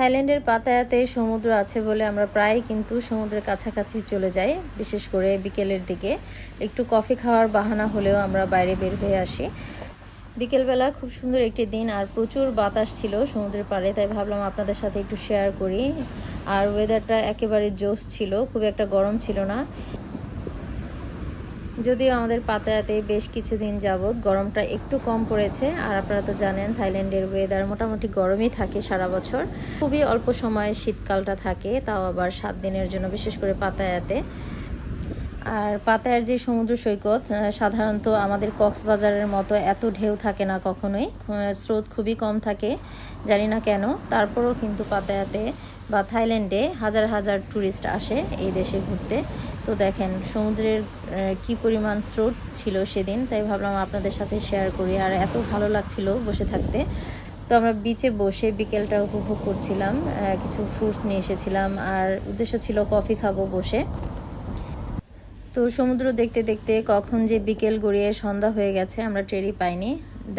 থাইল্যান্ডের পাতায়াতে সমুদ্র আছে বলে আমরা প্রায় কিন্তু সমুদ্রের কাছাকাছি চলে যাই, বিশেষ করে বিকেলের দিকে। একটু কফি খাওয়ার বাহানা হলেও আমরা বাইরে বের হয়ে আসি। বিকেলবেলা খুব সুন্দর একটি দিন আর প্রচুর বাতাস ছিল সমুদ্রের পাড়ে, তাই ভাবলাম আপনাদের সাথে একটু শেয়ার করি। আর ওয়েদারটা একেবারে জোস ছিল, খুব একটা গরম ছিল না। যদিও আমাদের পাতায়াতে বেশ কিছুদিন যাবৎ গরমটা একটু কম পড়েছে, আর আপনারা তো জানেন থাইল্যান্ডের ওয়েদার মোটামুটি গরমই থাকে সারা বছর। খুবই অল্প সময় শীতকালটা থাকে, তাও আবার সাত দিনের জন্য বিশেষ করে পাতায়াতে। আর পাতায়ার যে সমুদ্র সৈকত সাধারণত আমাদের কক্সবাজারের মতো এত ঢেউ থাকে না কখনোই। স্রোত খুবই কম থাকে, জানি না কেন। তারপরেও কিন্তু পাতায়াতে বা থাইল্যান্ডে হাজার হাজার ট্যুরিস্ট আসে এই দেশে ঘুরতে। তো দেখেন, সমুদ্রের কি পরিমাণ স্রোত ছিল সেদিন, তাই ভাবলাম আপনাদের সাথে শেয়ার করি। আর এত ভালো লাগছিল বসে থাকতে। তো আমরা বিচে বসে বিকেলটা উপভোগ করছিলাম কিছু ফ্রুটস নিয়ে এসেছিলাম, আর উদ্দেশ্য ছিল কফি খাব বসে। তো সমুদ্র দেখতে দেখতে কখন যে বিকেল গড়িয়ে সন্ধ্যা হয়ে গেছে, আমরা টেরই পাইনি।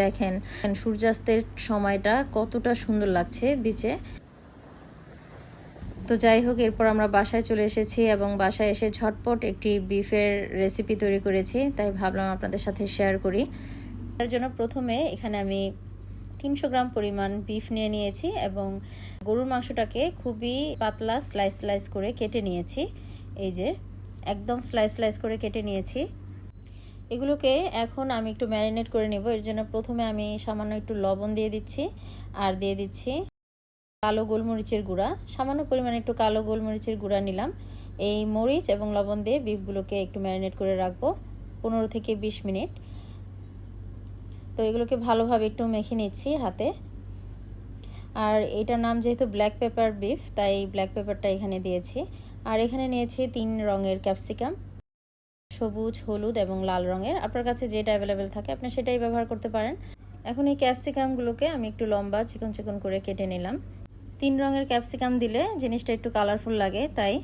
দেখেন, সূর্যাস্তের সময়টা কতটা সুন্দর লাগছে বিচে তো যাই হোক, এরপর আমরা বাসায় চলে এসেছি এবং বাসায় এসে ঝটপট একটি বিফের রেসিপি তৈরি করেছি, তাই ভাবলাম আপনাদের সাথে শেয়ার করি। তার জন্য প্রথমে এখানে আমি তিনশো গ্রাম পরিমাণ বিফ নিয়ে নিয়েছি এবং গরুর মাংসটাকে খুবই পাতলা স্লাইস স্লাইস করে কেটে নিয়েছি। এই যে, একদম স্লাইস স্লাইস করে কেটে নিয়েছি। এগুলোকে এখন আমি একটু ম্যারিনেট করে নেব। এর জন্য প্রথমে আমি সামান্য একটু লবণ দিয়ে দিচ্ছি, আর দিয়ে দিচ্ছি কালো গোলমরিচের গুঁড়া, সামান্য পরিমাণে একটু কালো গোলমরিচের গুঁড়া নিলাম। এই মরিচ এবং লবণ দিয়ে বিফগুলোকে একটু ম্যারিনেট করে রাখব, পনেরো থেকে বিশ মিনিট। তো এগুলোকে ভালোভাবে একটু মেখে নিচ্ছি হাতে। আর এটার নাম যেহেতু ব্ল্যাক পেপার বিফ তাই ব্ল্যাক পেপারটা এখানে দিয়েছি। আর এখানে নিয়েছি তিন রঙের ক্যাপসিকাম সবুজ, হলুদ এবং লাল রঙের। আপনার কাছে যেটা অ্যাভেলেবেল থাকে, আপনি সেটাই ব্যবহার করতে পারেন। এখন এই ক্যাপসিকামগুলোকে আমি একটু লম্বা চিকন চিকন করে কেটে নিলাম। তিন রঙের ক্যাপসিকাম দিলে জিনিসটা একটু কালারফুল লাগে, তাই।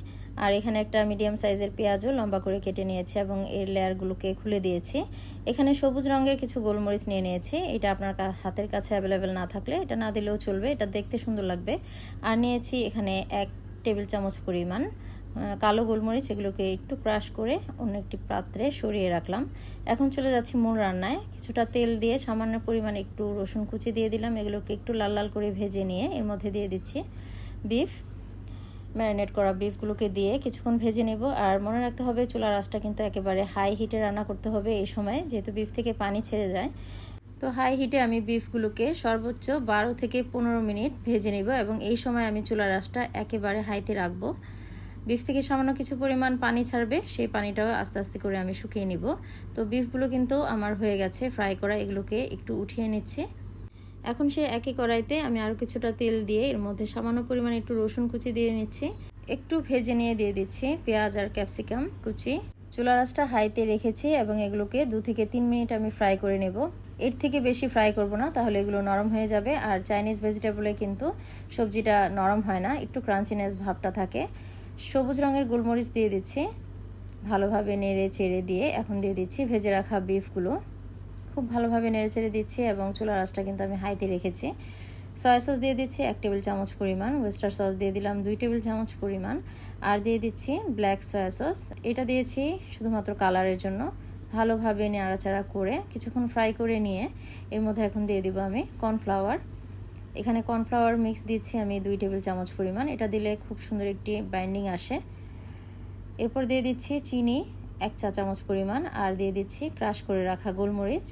আর এখানে একটা মিডিয়াম সাইজের পেঁয়াজও লম্বা করে কেটে নিয়েছি এবং এর লেয়ারগুলোকে খুলে দিয়েছি। এখানে সবুজ রঙের কিছু গোলমরিচ নিয়ে নিয়েছি, এটা আপনার হাতের কাছে অ্যাভেলেবেল না থাকলে, এটা না দিলেও চলবে, এটা দেখতে সুন্দর লাগবে। আর নিয়েছি এখানে এক টেবিল চামচ পরিমাণ কালো গোলমরিচ এগুলোকে একটু ক্রাশ করে অন্য একটি পাত্রে সরিয়ে রাখলাম। এখন চলে যাচ্ছি মূল রান্নায়। কিছুটা তেল দিয়ে সামান্য পরিমাণে একটু রসুন কুচি দিয়ে দিলাম। এগুলোকে একটু লাল লাল করে ভেজে নিয়ে এর মধ্যে দিয়ে দিচ্ছি বিফ, ম্যারিনেট করা বিফগুলোকে দিয়ে কিছুক্ষণ ভেজে নেব। আর মনে রাখতে হবে, চুলার আঁচটা কিন্তু একেবারে হাই হিটে রান্না করতে হবে এই সময়, যেহেতু বিফ থেকে পানি ছেড়ে যায়। তো হাই হিটে আমি বিফগুলোকে সর্বোচ্চ বারো থেকে পনেরো মিনিট ভেজে নেব এবং এই সময় আমি চুলার আঁচটা একেবারে হাইতে রাখব। বিফ থেকে সামান্য কিছু পরিমাণ পানি ছাড়বে, সেই পানিটাও আস্তে আস্তে করে আমি শুকিয়ে নিব। তো বিফগুলো কিন্তু আমার হয়ে গেছে, ফ্রাই করা এগুলোকে একটু উঠিয়ে নিচ্ছি। এখন সে একই কড়াইতে আমি আরও কিছুটা তেল দিয়ে এর মধ্যে সামান্য পরিমাণে একটু রসুন কুচি দিয়ে নিচ্ছি। একটু ভেজে নিয়ে দিয়ে দিচ্ছি পেঁয়াজ আর ক্যাপসিকাম কুচি। চুলা রাসটা হাইতে রেখেছি এবং এগুলোকে দু থেকে তিন মিনিট আমি ফ্রাই করে নেব। এর থেকে বেশি ফ্রাই করব না, তাহলে এগুলো নরম হয়ে যাবে। আর চাইনিজ ভেজিটেবলে কিন্তু সবজিটা নরম হয় না, একটু ক্রাঞ্চিনেস ভাবটা থাকে। সবুজ রঙের গোলমরিচ দিয়ে দিচ্ছি। ভালোভাবে নেড়ে চেড়ে দিয়ে এখন দিয়ে দিচ্ছি ভেজে রাখা বিফগুলো। খুব ভালোভাবে নেড়ে চেড়ে দিচ্ছি এবং চুলার আঁচটা কিন্তু আমি হাইতে রেখেছি। সয়া সস দিয়ে দিচ্ছি এক টেবিল চামচ পরিমাণ, ওয়েস্টার সস দিয়ে দিলাম দুই টেবিল চামচ পরিমাণ, আর দিয়ে দিচ্ছি ব্ল্যাক সয়া সস। এটা দিয়েছি শুধুমাত্র কালারের জন্য। ভালোভাবে নাড়াচাড়া করে কিছুক্ষণ ফ্রাই করে নিয়ে এর মধ্যে এখন দিয়ে দিব আমি কর্নফ্লাওয়ার। এখানে কর্নফ্লাওয়ার মিক্স দিচ্ছি আমি দুই টেবিল চামচ পরিমাণ। এটা দিলে খুব সুন্দর একটি বাইন্ডিং আসে। এরপর দিয়ে দিচ্ছি চিনি এক চা চামচ পরিমাণ আর দিয়ে দিচ্ছি ক্রাশ করে রাখা গোলমরিচ।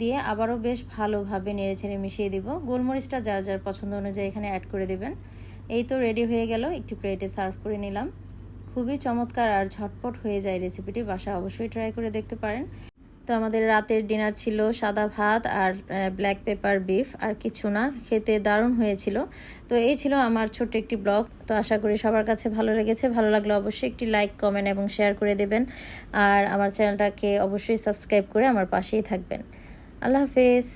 দিয়ে আবারও বেশ ভালোভাবে নেড়ে ছেড়ে মিশিয়ে দিব। গোলমরিচটা যার যার পছন্দ অনুযায়ী এখানে অ্যাড করে দেবেন। এই তো রেডি হয়ে গেল, একটি প্লেটে সার্ভ করে নিলাম। খুবই চমৎকার আর ঝটপট হয়ে যায় রেসিপিটি বাসা অবশ্যই ট্রাই করে দেখতে পারেন। তো আমাদের রাতের ডিনার ছিল সাদা ভাত আর ব্ল্যাক পেপার বিফ আর কিছু না। খেতে দারুণ হয়েছিল। তো এই ছিল আমার ছোট্ট একটি ব্লগ তো আশা করি সবার কাছে ভালো লেগেছে। ভালো লাগলে অবশ্যই একটি লাইক কমেন্ট এবং শেয়ার করে দেবেন। আর আমার চ্যানেলটাকে অবশ্যই সাবস্ক্রাইব করে আমার পাশেই থাকবেন। আল্লাহ হাফেজ।